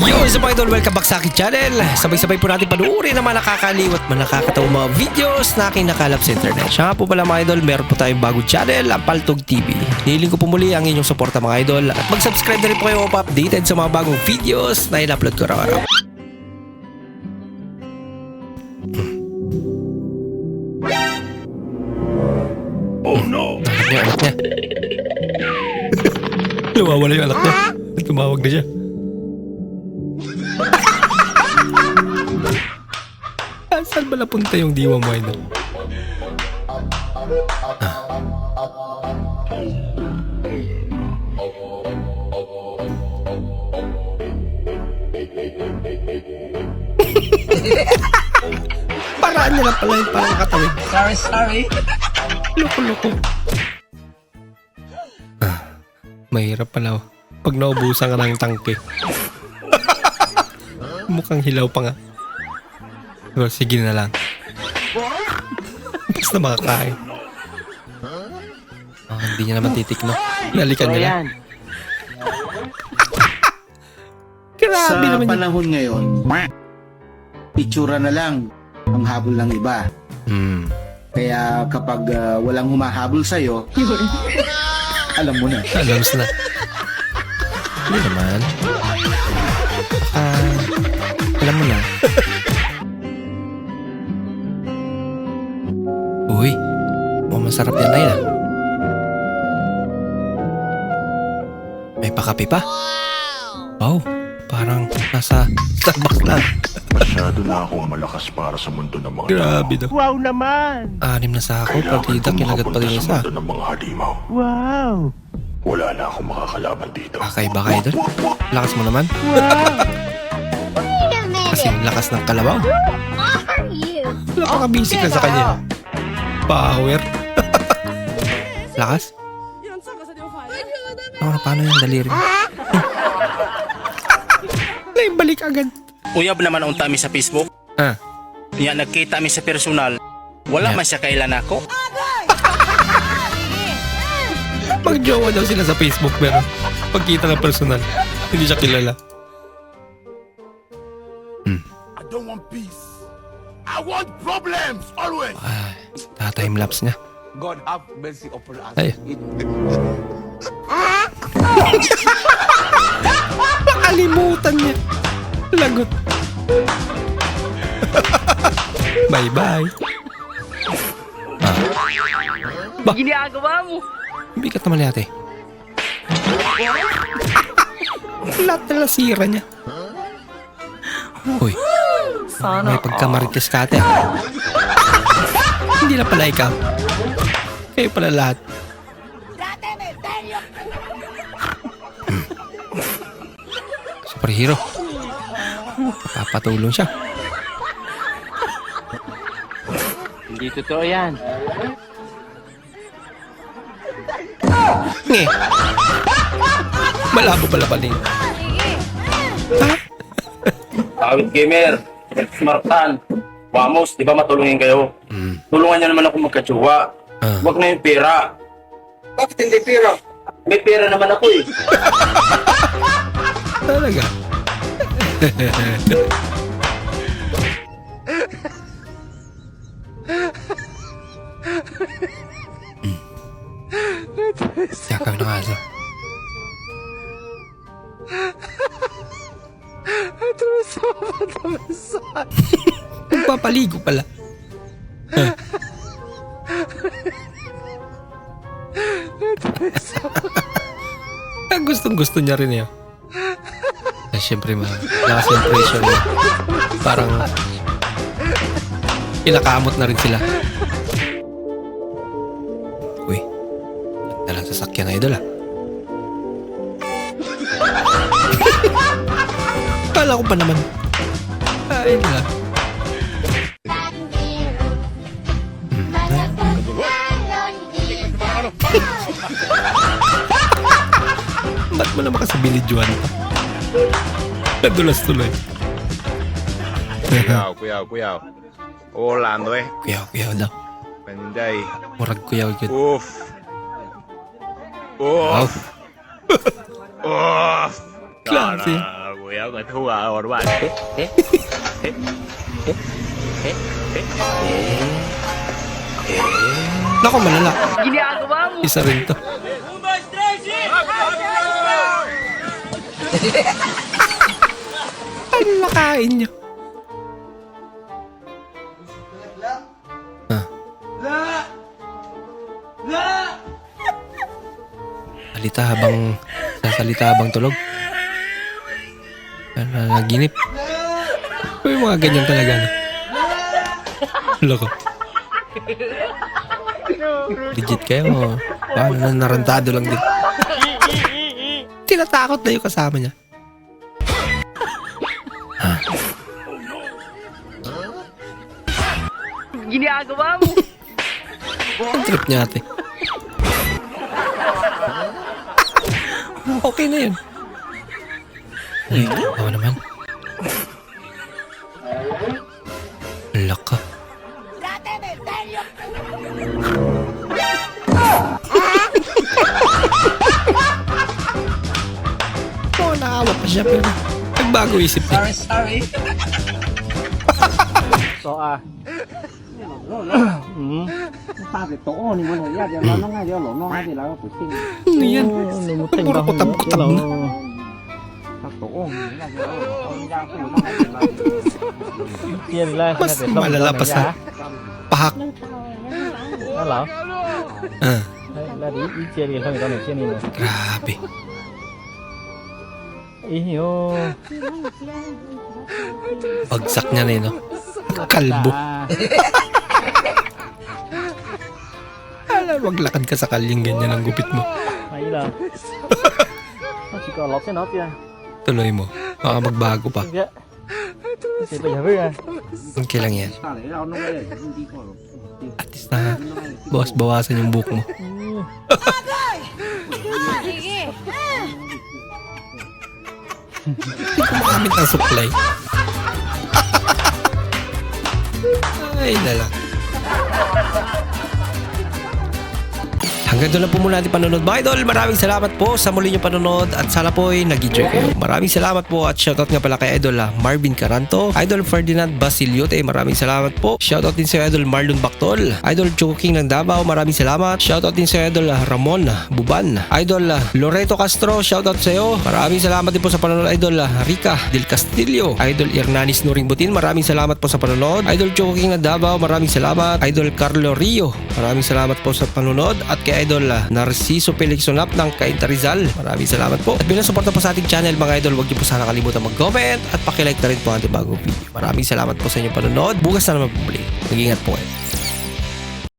Yo, sa mga idol, welcome back sa aking channel. Sabay-sabay po natin panuorin ang mga nakakaliw at nakakatawang mga videos na aking nakalap sa internet. Siya nga po pala mga idol, meron po tayong bagong channel, ang Paltog TV. Nihiling ko po muli ang inyong suporta mga idol at mag-subscribe na rin po kayo upang updated sa mga bagong videos na in-upload ko araw-araw. Oh no! Anak niya, anak niya. Nawawala yung anak niya. Tumawag na siya. Saan ba napunta yung diwa mo, idol? Paraan niya lang pala yung parang katawid. Sorry, sorry. Loko-loko. Ah, mahirap pala. oh. Pag naubusan ka ng tangke. Mukhang hilaw pa nga. Pero sige na lang. Basta makakain. Ah, hindi niya naman titik, no? Lalikan niya lang. Grabe Sa naman yun. panahon ngayon, itsura na lang ang habol ng iba. Hmm. Kaya kapag ah, walang humahabol sa'yo, alam mo na. Alam na. Hindi naman. Masarap yan na yan. May pakape pa? Wow, parang nasa Starbucks lang. Masyado na akong malakas para sa mundo ng mga Grabe daw. Wow naman! Anim na sako, partida, kong kinagat pa makapunta rin sa isa. mundo ng mga halimaw. Wow! Wala na akong makakalaban dito. Kakaiba kayo doon. Lakas mo naman. Kasi lakas ng kalabaw. are you? Napaka-busy ka sa kanya. Power. Lakas? Ah, paano yung daliri? Naibalik agad. Uyab naman unta mi sa Facebook. Ah, Nya nagkita mi sa personal. Wala Yeah. man siya kailan ako. magjowa daw sila sa Facebook pero pagkita ng personal, hindi siya kilala. I don't want peace. I want problems always. Ay, na-timelapse niya. God have mercy upon us. Ay. Nakalimutan niya. Lagot. Bye-bye. Ah. Ba? Ginagawa mo! Bigat naman ate. Lahat na nasira niya. Uy, may pagkamarites ka ate. ah. Hindi na pala ikaw. Kayo pala lahat. Superhero. Papatulong siya. Hindi totoo yan. Nge. Malabo pala pala yun. Awit gamer, smartan. Vamos, di ba matulungin kayo? Mm. Tulungan niyo naman ako magkatsuwa. Ah. Huwag na yung pera. Bakit hindi pera? May pera naman ako eh. Talaga. Yakap ng aso. Magpapaligo pala. Ang gustong gusto niya rin yun. Eh, syempre, ma lakas yung pressure. Parang inakamot na rin sila. Uy, dalang sasakyan na idol ah. Kala ko pa naman. Ay, na. Mo naman kasi binidyohan pa? Nadulas tuloy. Cuidado, cuidado, cuidado. Orlando, eh. Kuyaw, kuyaw daw. Ahí. Murag kuyaw yun. Uf. Wow. Uf. Uf. Klase. No, no, Kuya, người thua à, đúng không? Nako, malala. Ginagawa mo! Isa rin to. Ano nakain niyo? Ah. Salita habang sasalita habang tulog. Naginip. May mga ganyan talaga. No? Loko. Legit kayo. Paano na narantado lang din. Tinatakot na yung kasama niya. Ginagawa mo! Ang trip niya ate. okay na yun. Ay, ako naman. Laka. Oo, siya pero nagbago isip niya. Ano yan? Puro kutab-kutab na. Mas malala pa sa pahak. Hello. Ah, Là Iyo. Bagsak niya na yun, no? Kalbo. Alam, maglakad ka sa kalyeng ganyan ang gupit mo. Lót trên nó kia. Tuloy mo. Baka magbago pa. Bây giờ. Okay lang yan. At least na, bawas bawasan yung buhok mo. Makamit ang supply. Ay, nalang. Hanggang doon lang po muna ating panonood mga idol. Maraming salamat po sa muli niyong panonood at sana po ay nag-enjoy kayo. Maraming salamat po at shoutout nga pala kay idol ah, Marvin Caranto, idol Ferdinand Basiliote, maraming salamat po. Shoutout din sa idol Marlon Bactol, idol Choco King ng Davao, maraming salamat. Shoutout din sa idol ah, Ramon Buban, idol ah, Loreto Castro, shoutout sa iyo. Maraming salamat din po sa panonood idol Rica Del Castillo, idol Hernanis Nuring Butin, maraming salamat po sa panonood. Idol Choco King ng Davao, maraming salamat. Idol Carlo Rio, maraming salamat po sa panonood at kay idol ah, Narciso Pelixonap ng Cainta Rizal. Maraming salamat po. At bilang suporta po sa ating channel mga idol, huwag niyo po sana kalimutan mag-comment at pakilike na rin po ang ating bagong video. Maraming salamat po sa inyong panonood. Bukas na naman po muli. Mag-ingat po kayo.